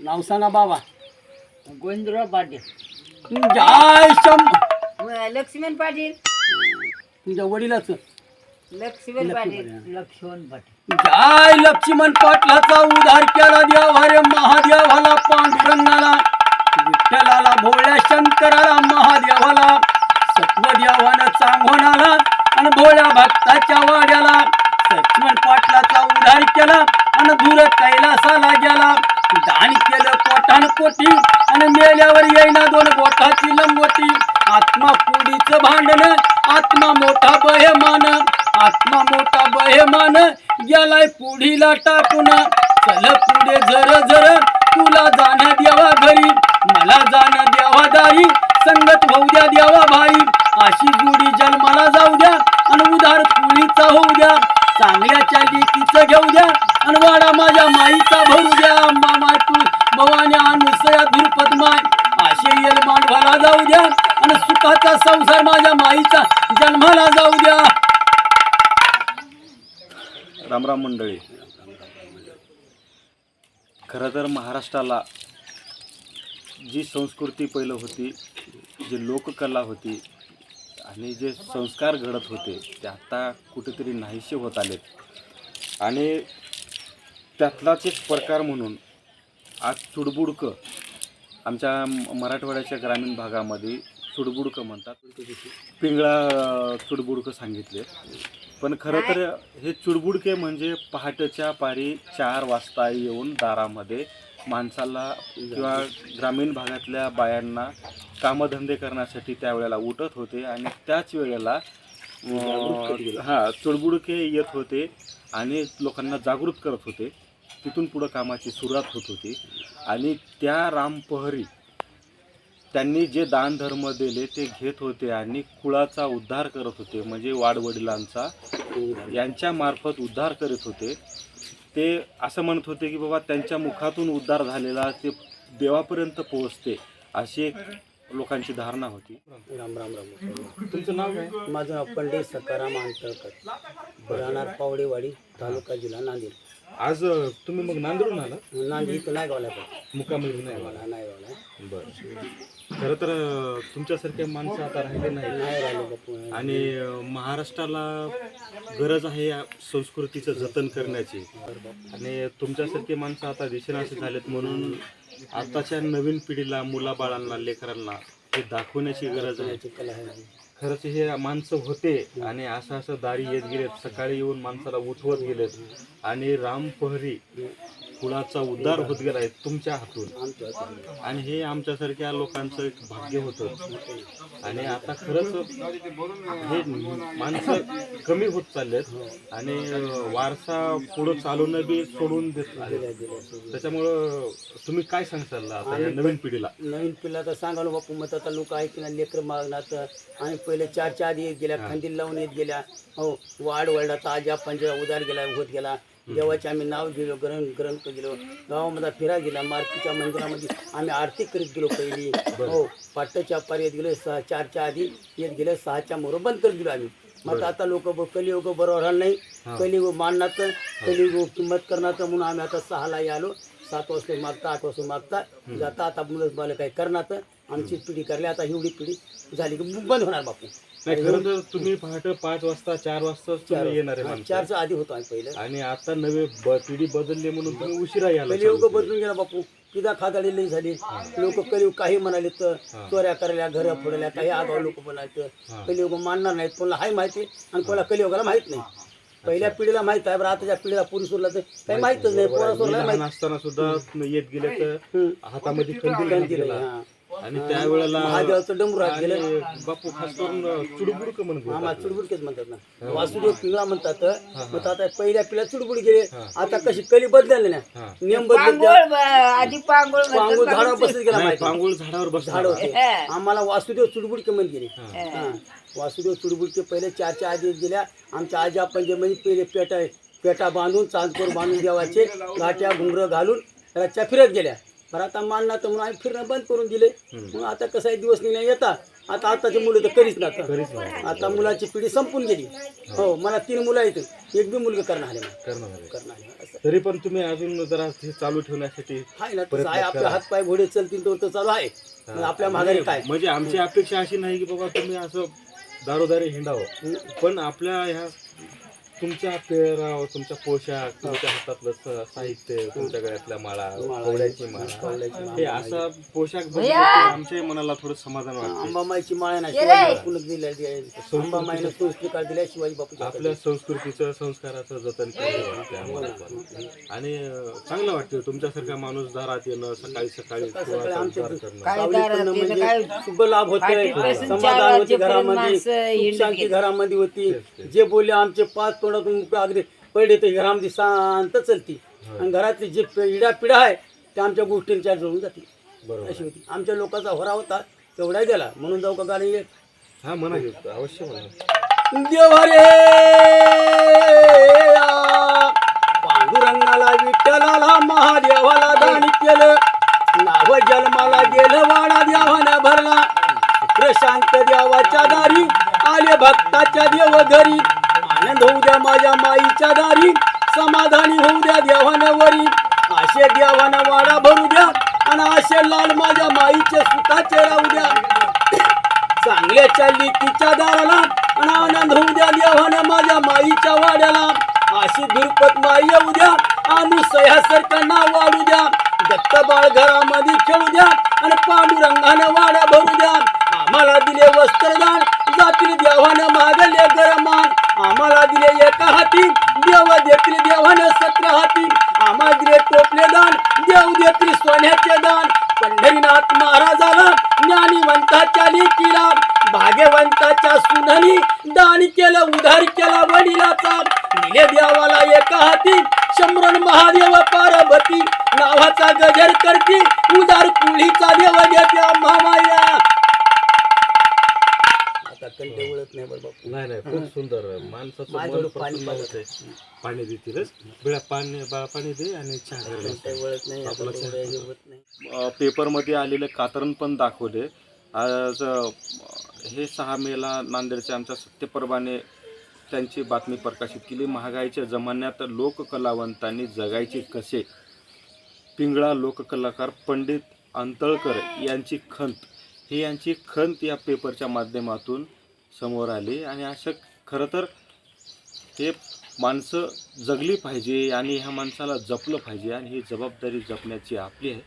नाव सांगा बाबा. गोविंदराव पाटील. जय शंभ लक्ष्मण पाटील. तुमच्या वडिलाचं. लक्ष्मण पाटील. लक्ष्मण पाटील. जय लक्ष्मण पाटलाचा उद्धार केला देवा रे महादेवाला पांडुरंगाला विठ्ठलाला भोळ्या शंकराला महादेवाला सत्वदेवानं चांगोनाला आणि भोळ्या भक्ताच्या वाड्याला लक्ष्मण पाटलाचा उद्धार केला आणि दूर कैलासाला गेला दान केलं पोटी आणि मेल्यावर येईना दोन बोटाची लंगोटी. आत्मा पुडीचं भांडण आत्मा मोठा बहेमान आत्मा मोठा बहेमान गेलाय पुढीला टाकून. चल पुढे जर जर तुला जाण्या देवा घरी मला जाण्या देवा दारी संगत होऊ द्या देवा भाई अशी जुडी जन्माला जाऊ द्या आणि उधार पुळीचा होऊ द्या. चांगल्याच्या लेकीचं घेऊ द्या आणि वाडा माझ्या माईचा भरू जाऊ द्या. आणि सुखाचा संसार माझ्या माईचा जन्माला जाऊ द्या. रामराम मंडळी. खरं तर महाराष्ट्राला जी संस्कृती पहिलं होती जी लोककला होती आणि जे संस्कार घडत होते ते आता कुठेतरी नाहीसे होत आलेत. आणि त्यातलाच एक प्रकार म्हणून आज चुडबुडकं आमच्या म- मराठवाड्याच्या ग्रामीण भागामध्ये चुडबुडकं म्हणतात. पिंगळा चुडबुडकं सांगितले. पण खरं तर हे चुडबुडके म्हणजे पहाटेच्या पारी चार वाजता येऊन दारामध्ये माणसाला किंवा ग्रामीण भागातल्या बायांना कामधंदे करण्यासाठी त्यावेळेला उठत होते आणि त्याच वेळेला हा चुडबुडके येत होते आणि लोकांना जागृत करत होते. तिथून पुढं कामाची सुरुवात होत होती. आणि त्या रामपहरी त्यांनी जे दान धर्म दिले ते घेत होते आणि कुळाचा उद्धार करत होते म्हणजे वाडवडिलांचा यांच्या मार्फत उद्धार करीत होते. ते असं म्हणत होते की बाबा त्यांच्या मुखातून उद्धार झालेला ते देवापर्यंत पोहोचते अशी एक लोकांची धारणा होती. राम राम राम. तुमचं नाव काय? माझं नाव पंडित सकाराम अंतळकर राहणार पावडेवाडी तालुका जिल्हा नांदेड. आज तुम्ही मग नांदरून आला? नांदेड इथं नाही गावला पण. नाही नाही गावला. बरं. खरं तर तुमच्यासारखे माणसं आता राहिले नाही नाही राहिलो बापू आणि अं, महाराष्ट्राला गरज आहे या संस्कृतीचं जतन करण्याची. आणि तुमच्यासारखे माणसं आता दिसेनासे झालेत म्हणून आताच्या नवीन पिढीला मुलाबाळांना लेकरांना हे दाखवण्याची गरज आहे. याची कला आहे. खरंच हे माणसं होते आणि असं असं दारी येत गेलेत. सकाळी येऊन माणसाला उठवत गेलेत. आणि रामपहरी कुळाचा उद्धार होत गेलाय तुमच्या हातून. आणि हे आमच्यासारख्या लोकांचं एक भाग्य होतं. आणि आता खरंच हे माणसं कमी होत चाललेत आणि वारसा पुढं चालवणं बी सोडून देत सोडून. त्याच्यामुळं तुम्ही काय सांगताल आता या नवीन पिढीला? नवीन पिल्ला तर सांगालो बापू मग आता लोक ऐकणार लेकर मागणार आणि पहिले चार चार येत गेल्या खंदील लावून येत गेल्या. हो वाढ वळडाचा आजा पंजा उदार गेला होत गेला. देवाचे आम्ही नाव दिलो ग्रहण ग्रंथ गेलो गावामध्ये फिरा गेला मारुतीच्या मंदिरामध्ये आम्ही आरती करीत गेलो पहिली. हो पाट्याच्या पार येत गेलो सहा चारच्या आधी येत गेलो सहाच्या मोर बंद करत गेलो आम्ही. मग आता लोक कलियुग बरोबर नाही. कलियुग मानण्याचं कलियुग किंमत करण्याचं म्हणून आम्ही आता सहाला आलो. सात वाजता मागता आठ वाजता मागता. जाता आता मुलं मला काही करणार आमची पिढी करली. आता एवढी पिढी झाली की बंद होणार बापू. नाही खरं तर तुम्ही पहाटे पाच वाजता चार वाजता तुम्ही येणारे माणसं चारच्या आधी होतो आम्ही पहिलं. आणि आता नवे ब- पिढी बदलली म्हणून तुम्ही उशिरा यायला पहिले चालू केलं. बदलून गेला बापू. पिदा खादाडी लई झाली. लोक कलियुग काही म्हणाले तर चोऱ्या करायला घर फोडल्या काही आगाव लोक म्हणायचं. कलियुग मानणार नाहीत. कोणाला हाय माहिती आणि कोणाला कलियुगाला माहीत नाही. पहिल्या पिढीला माहीत आहे बरं आताच्या पिढीला पुरुष सोडला तर काही माहितच नाही. पोरा मी सोडला लहान माहीत असताना सुद्धा येत गेले तर हम्म. हातामध्ये कंदील कंदील, गेला. हा. आणि त्यावेळेला महादेवाचं डमरू हात गेलं. आणि बापू खास करून चुडबुडक म्हणत होता. आम्हाला चुडबुडकेच म्हणतात ना. वासुदेव पिंगळा म्हणतात. मग आता पहिल्या पिढ्या चुडबुड गेले. आता कशी कली बदलले ना. हा. नियम बदलले पांगोळ आधी झाडावर बसत गेला नाही, माहिती पांगुळ झाडावर झाड बसला होते. आम्हाला वासुदेव चुडबुडके म्हणत गेले. हा. वासुदेव चुडबुडके पहिले चारच्या आधी गेल्या. आमच्या आजा पंजामध्ये पहिले पेटा पेटा बांधून चांदपूर बांधून देवाचे गाठ्या घुंगर घालून रच्च्या फिरत गेल्या. बरं आता मानना तर म्हणून आम्ही फिरणं बंद करून दिले. मग आता कसं आहे दिवस निघण्या येतात आता आताची मुलं तर करीच ना आता. करीच नाही आता मुलाची पिढी संपून गेली. हो. मला तीन मुलं आहेत. एक बी मुलगा करणार मला. करणार आहे. करणार आहे असं. तरी पण तुम्ही अजून जरा हे चालू ठेवण्यासाठी आहे ना तसं प्रयत्न आहे. आपले करा. हात पाय घोडे चलतील तो तर चालू आहे. मग आपल्या माघारी काय? म्हणजे आमची अपेक्षा अशी नाही की बाबा तुम्ही असं दारोदारी हिंडावं? पण आपल्या ह्या तुमच्या पेहराव तुमच्या पोशाख तुमच्या हातातलं स- साहित्य तुमच्या गळ्यातल्या माळा कवड्याची माळा. हे असा पोशाख बघून! आमच्याही मनाला थोडं समाधान वाटते अंबामाईची माळ ना ये शिवाजी रे! बापूनच दिलेली आहे अंबामाईनं संस्कृती दिल्या शिवाजी बापू आपल्या संस्कृतीचं संस्काराचं जतन केलं वाटते आम्हाला पण. आणि अं, चांगलं वाटतं तुमच्यासारखा माणूस दारात येणं सकाळी सकाळी थोडा करणं काय दारात म्हणजे काय शुभ लाभ पाठीपासून चार समाधान होते वाजेपर्यंत घरामध्ये माणसं सुख हिंडत शांती गेली. घरामध्ये होती. जे बोलले आमचे पाच तोंडातून अगदी पडले ते घरामध्ये शांत चलती. आणि घरातली जे इडा पिढा आहे त्या आमच्या गोष्टींच्या जुळून बरोबर. अशी होती. आमच्या लोकांचा होरा होता तेवढा गेला. म्हणून जाऊ का एक हा म्हणा. अवश्य म्हणा. देवरे! पांडुरंगाला विठ्ठलाला महादेवाला दान केलं. नाव जन्माला गेलं वाडा देवानं भरला. प्रशांत देवाच्या दारी आले भक्ताच्या देव घरी आनंद होऊ द्या माझ्या माईच्या दारी समाधानी होऊ द्या देवानं वरी आशे देवाना वाडा भरू द्या आणि आशे लाल माझ्या माईचे सुखाचे राहू द्या. चांगल्याच्या चालली तिच्या दाराला आणि आनंद होऊ द्या देवाने माझ्या माईच्या वाड्याला. अशी दुर्पत माई येऊ द्या आणू सह्यासारखं नाव वाढू द्या. दत्त बाळ घरामध्ये खेळू द्या आणि पांडुरंगानं वाड्या देतील देवानं सतरा हाती आम्हाला टोपले दान देव देतील सोन्याचे दान. पंढरीनाथ महाराजाला ज्ञानीवंताच्या लेकीला भाग्यवंताच्या सुननी दान केलं उधार केला वडिलाचा. दिले देवाला एका हाती शंभरण महादेव पार्वती. नावाचा गजर करती उदार कुळीचा देव घेते नाही नाही खूप सुंदर. माणसाचं माझं मन पाणी प्रसन्न पाजत. होते पाणी देतीलच. बिळा पाणी बाळा पाणी दे आणि चहा करायला काही ओळख नाही आता आपलं तेवढं हे होत नाही. पेपरमध्ये आलेले कातरण पण दाखवले. आज अ, हे सहा मेला नांदेडच्या आमच्या सत्यप्रभाने त्यांची बातमी प्रकाशित केली. महागाईच्या जमान्यात लोककलावंतांनी जगायचे कसे? पिंगळा लोककलाकार पंडित अंतळकर यांची खंत. ही यांची खंत या पेपरच्या माध्यमातून समोर आली आणि असं खरं तर हे माणसं जगली पाहिजे आणि ह्या माणसाला जपलं पाहिजे आणि ही जबाबदारी जपण्याची आपली आहे.